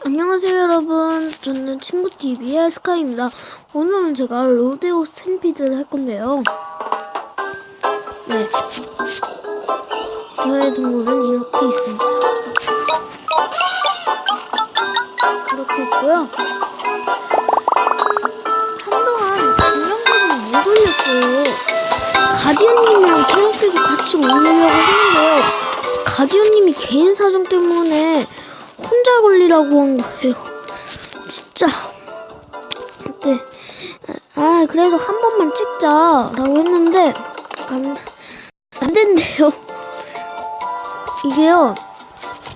안녕하세요 여러분. 저는 친구TV의 스카이입니다. 오늘은 제가 로데오 스탬피드를 할 건데요. 네. 저의 동물은 이렇게 있습니다. 이렇게 있고요. 한동안 동영상을 못 올렸어요. 가디언님이랑 계속 같이 올리려고 했는데요 가디언님이 개인 사정 때문에 혼자 걸리라고 한 거예요. 진짜. 네. 아, 그래도 한 번만 찍자라고 했는데, 안, 안 된대요. 이게요,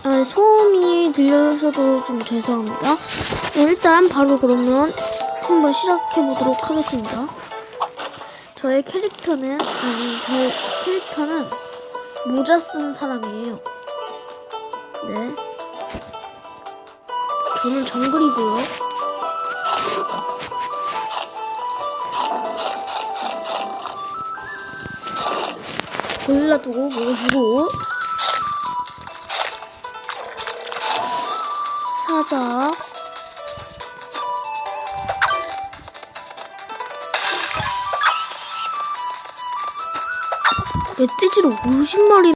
아, 소음이 들려서도 좀 죄송합니다. 네, 일단 바로 그러면 한번 시작해 보도록 하겠습니다. 저의 캐릭터는, 아니, 저의 캐릭터는 모자 쓴 사람이에요. 네. 저는 정글이고요. 골라두고 먹어주고 사자 멧돼지로 50마리 나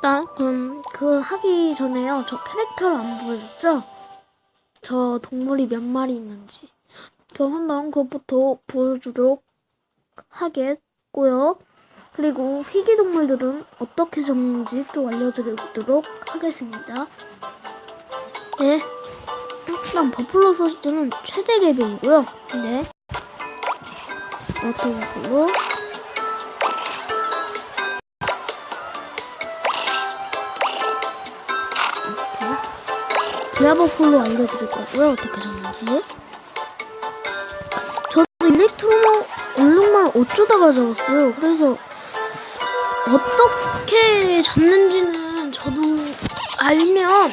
일단 그럼 그 하기 전에요. 저 캐릭터를 안 보여줬죠? 저 동물이 몇 마리 있는지. 그럼 한번 그것부터 보여주도록 하겠고요. 그리고 희귀 동물들은 어떻게 잡는지 또 알려드리도록 하겠습니다. 네. 일단 버플로 소시지는 최대 레벨이고요. 네. 워터볼로 디아버폴로 알려드릴 거고요 어떻게 잡는지 저도 일렉트로 얼룩말 어쩌다가 잡았어요 그래서 어떻게 잡는지는 저도 알면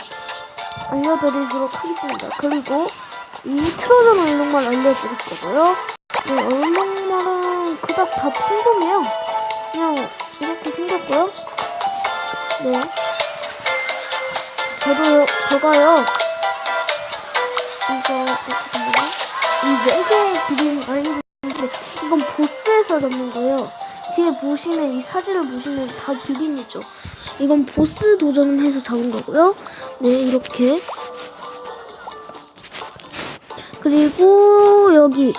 알려드리도록 하겠습니다 그리고 이 트로전 얼룩말 알려드릴 거고요 네, 얼룩말은 그닥 다 평범해요. 그냥 이렇게 생겼고요. 네. 저도, 저가요. 이거, 어떻게 보면, 이네 개의 그림 알려드리는데, 이건 보스에서 잡는 거예요. 뒤에 보시면, 이 사진을 보시면 다 기린이죠. 이건 보스 도전을 해서 잡은 거고요. 네, 이렇게. 그리고, 여기.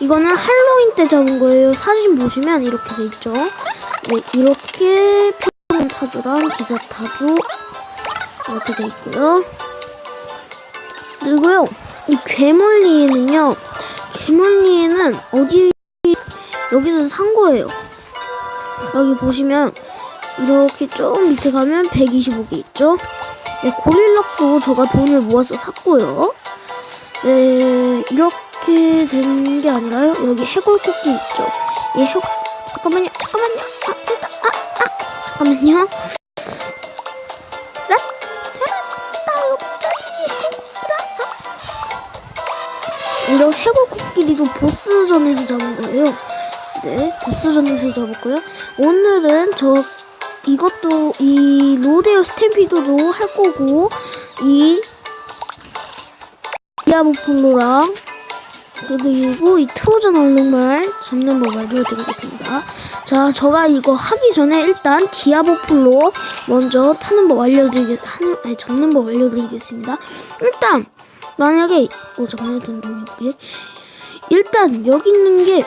이거는 할로윈 때 잡은 거예요. 사진 보시면 이렇게 돼 있죠. 네, 이렇게 표현 타조랑 기사 타조 이렇게 돼 있고요. 그리고요, 이 괴물리에는요, 괴물리에는 어디 여기서 산 거예요. 여기 보시면 이렇게 좀 밑에 가면 125개 있죠. 네, 고릴락도 제가 돈을 모아서 샀고요. 네, 이렇게 되는 게 아니라요. 여기 해골 토끼 있죠. 이 해골 잠깐만요. 잠깐만요. 아, 됐다. 아, 아. 잠깐만요. 이런 해골 코끼리도 보스전에서 잡은 거예요. 네, 보스전에서 잡았고요. 오늘은 저 이것도 이 로데오 스탬피도도 할 거고 이 디아보폴로랑 그리고 이 트로전 얼룩말 잡는 법 알려드리겠습니다. 자, 제가 이거 하기 전에 일단 디아보폴로 먼저 타는 법 알려드리겠, 하는, 아니, 잡는 법 알려드리겠습니다. 일단, 만약에, 어, 잠깐만요, 돈 여기. 일단, 여기 있는 게,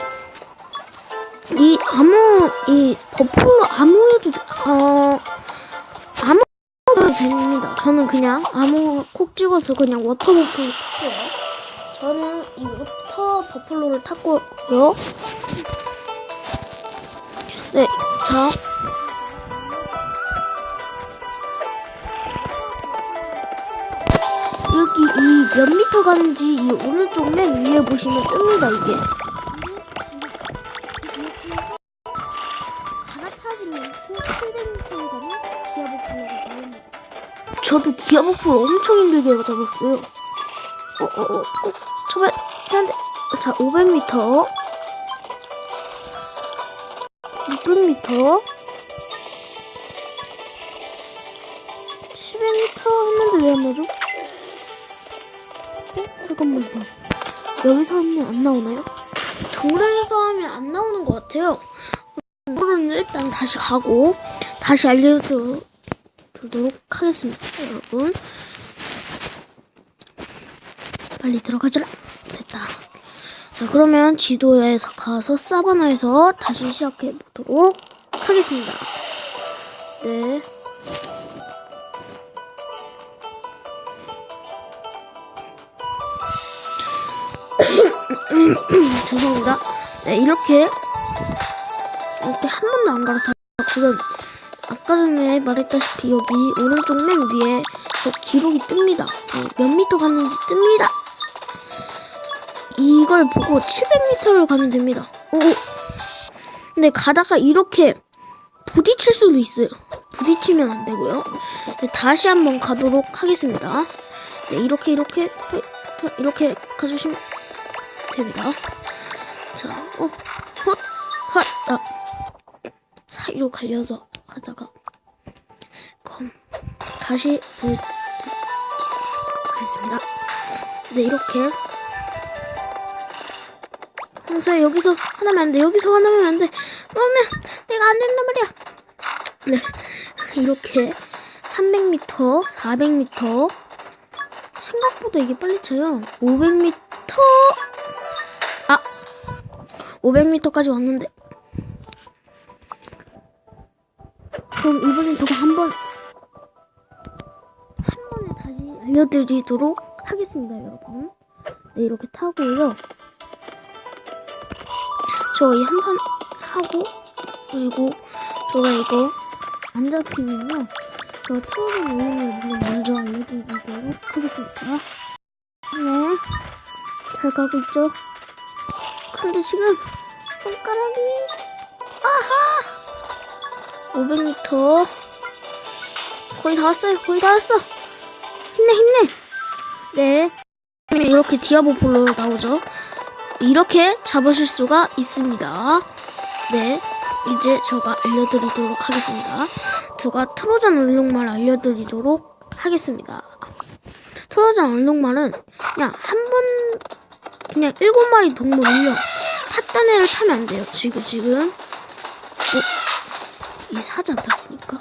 이 아무, 이 버플로 아무 해도, 돼- 어, 아무 해도 됩니다. 저는 그냥 아무 콕 찍어서 그냥 워터버플 탔고요. 저는 이 워터 버플로를 탔고요. 네, 자. 몇 미터 가는지 이 오른쪽 맨 위에 보시면 뜹니다, 이게. 갈아타지면 700m에 가면 디아보플로가 나옵니다. 저도 디아보프를 엄청 힘들게 잡았어요. 어, 어, 어, 어, 저번, 한대 자, 500m. 600m. 여기서 하면 안 나오나요? 동굴에서 하면 안 나오는 것 같아요. 이거는 일단 다시 가고 다시 알려드리도록 하겠습니다, 여러분. 빨리 들어가줘라. 됐다. 자, 그러면 지도에서 가서 사바나에서 다시 시작해 보도록 하겠습니다. 네. 죄송합니다. 네, 이렇게 이렇게 한 번도 안 갈아타고 지금 아까 전에 말했다시피 여기 오른쪽 맨 위에 저 기록이 뜹니다. 네, 몇 미터 갔는지 뜹니다. 이걸 보고 700m를 가면 됩니다. 오. 근데 가다가 이렇게 부딪힐 수도 있어요. 부딪히면 안 되고요. 네, 다시 한번 가도록 하겠습니다. 네, 이렇게 이렇게 이렇게 가주시면 됩니다. 자, 어, 헛, 헛, 아, 사이로 갈려서 하다가 그럼 다시 보여드리겠습니다. 네, 이렇게 평소에 여기서 하나면 안 돼, 여기서 하나면 안 돼. 그러면 내가 안 된단 말이야. 네, 이렇게 300m, 400m 생각보다 이게 빨리 쳐요. 500m 500m까지 왔는데. 그럼 이번엔 저거 한번 한 번에 다시 알려드리도록 하겠습니다 여러분. 네 이렇게 타고요. 저희 한판 하고 그리고 저가 이거 안 잡히면요. 저 트롤을 올리는 걸 먼저 알려드리도록 하겠습니다. 네잘 가고 있죠? 근데 지금 손가락이. 아하! 500m 거의 다 왔어요. 거의 다 왔어. 힘내 힘내. 네. 이렇게 디아보 폴로 나오죠? 이렇게 잡으실 수가 있습니다. 네. 이제 제가 알려드리도록 하겠습니다. 제가 트로잔 얼룩말 알려드리도록 하겠습니다. 트로잔 얼룩말은 그냥 한 번 그냥 일곱 마리 동물은요 탔던 애를 타면 안 돼요. 지금 지금 어? 이 사자 안 탔으니까.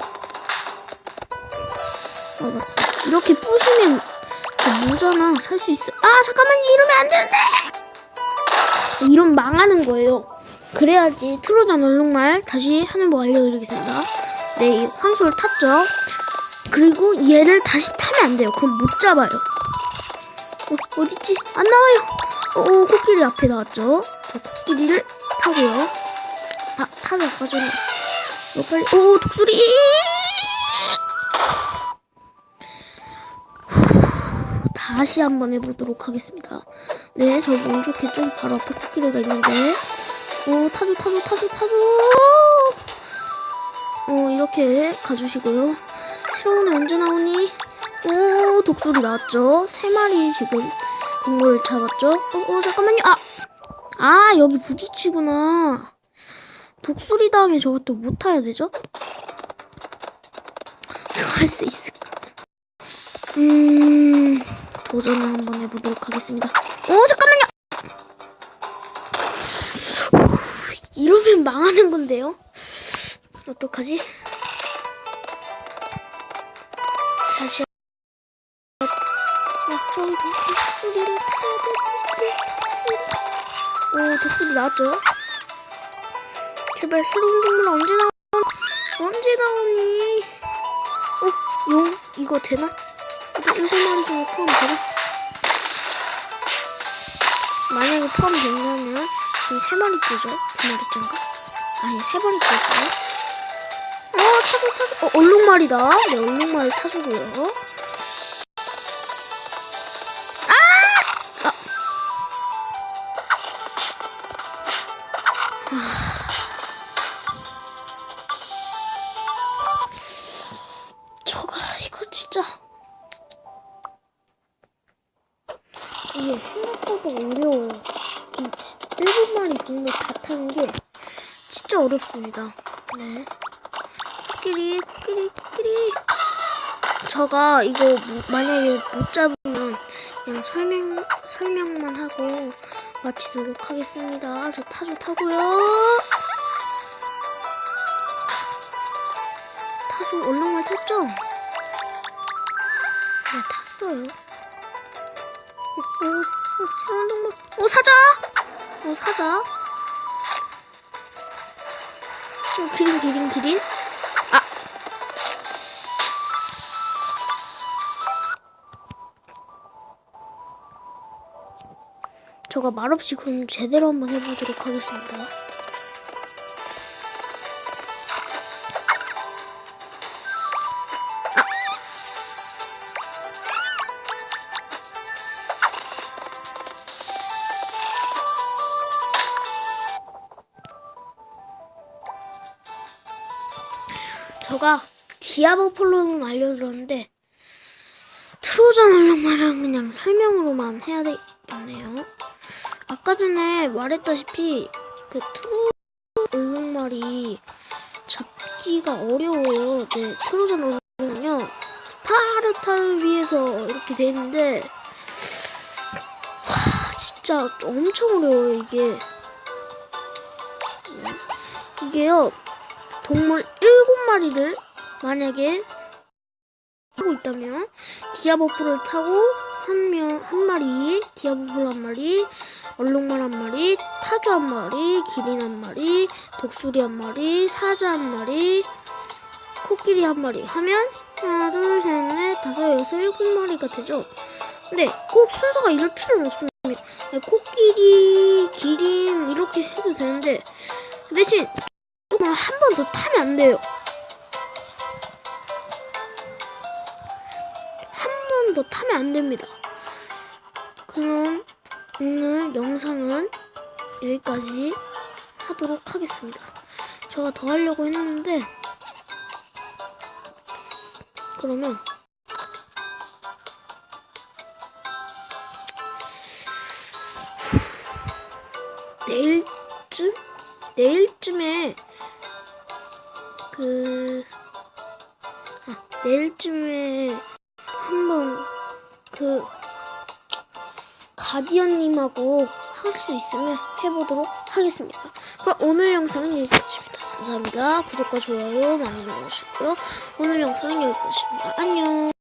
어 맞다. 이렇게 부시면 그 뭐잖아 살수 있어. 아 잠깐만 이러면 안 되는데. 이런 망하는 거예요. 그래야지 트로잔 얼룩말 다시 하는 법 알려드리겠습니다. 네, 이 황소를 탔죠. 그리고 얘를 다시 타면 안 돼요. 그럼 못 잡아요. 어, 어딨지? 안 나와요. 오, 코끼리 앞에 나왔죠? 저 코끼리를 타고요. 아, 아까 전에. 어, 빨리. 오, 독수리! 후, 다시 한번 해보도록 하겠습니다. 네, 저운 좋게 좀 바로 앞에 코끼리가 있는데. 오, 타줘, 타줘, 타줘, 타줘! 어, 이렇게 가주시고요. 새로운 애 언제 나오니? 오, 독수리 나왔죠? 세 마리 지금 동물 잡았죠? 어, 어 잠깐만요. 아, 아 여기 부딪히구나. 독수리 다음에 저것도 못 타야 되죠? 이거 할 수 있을까? 음, 도전을 한번 해보도록 하겠습니다. 오 잠깐만요. 이러면 망하는 건데요? 어떡하지? 다시 어, 저기 독수리를 오 독수리 나왔죠? 제발 새로운 동물 언제 나오 언제 나오니 어? 용? 이거 되나? 이거 일곱 마리 중에 포함 되나? 만약에 포함된다면 지금 세 마리째죠? 두 마리째인가? 아니 세 마리째죠? 어 타조 타조 어 얼룩말이다 네 얼룩말 타주고요 진짜 어렵습니다. 네. 코끼리, 코끼리, 코끼리. 저가 이거 뭐- 만약에 못 잡으면 그냥 설명, 설명만 하고 마치도록 하겠습니다. 저 타조 타고요. 타조 얼렁말 탔죠? 네, 탔어요. 어, 어, 어, 새로운 동물. 어, 사자! 어, 사자. 어, 기린, 기린, 기린. 아! 저가 말없이 그럼 제대로 한번 해보도록 하겠습니다. 저가 디아보 폴로는 알려드렸는데 트로잔 얼룩말은 그냥 설명으로만 해야 되겠네요. 아까 전에 말했다시피 그 트로 얼룩말이 잡기가 어려워요. 네, 트로잔 얼룩은요 스파르타를 위해서 이렇게 돼 있는데 와 진짜 엄청 어려워요 이게. 네. 이게요 동물 마리를 만약에 하고 있다면 디아보프를 타고 한 명 한 마리 디아보풀 한 마리 얼룩말 한 마리 타조 한 마리 기린 한 마리 독수리 한 마리 사자 한 마리 코끼리 한 마리 하면 하나 둘 셋 넷 다섯 여섯 일곱 마리가 되죠. 근데 꼭 순서가 이럴 필요는 없습니다. 네, 코끼리 기린 이렇게 해도 되는데 그 대신 한 번 더 타면 안 돼요 더 타면 안 됩니다. 그럼 오늘 영상은 여기까지 하도록 하겠습니다. 제가 더 하려고 했는데 그러면 내일쯤 내일쯤에 수 있으면 해보도록 하겠습니다. 그럼 오늘 영상은 여기까지입니다. 감사합니다. 구독과 좋아요 많이 눌러주시고요. 오늘 영상은 여기까지입니다. 안녕.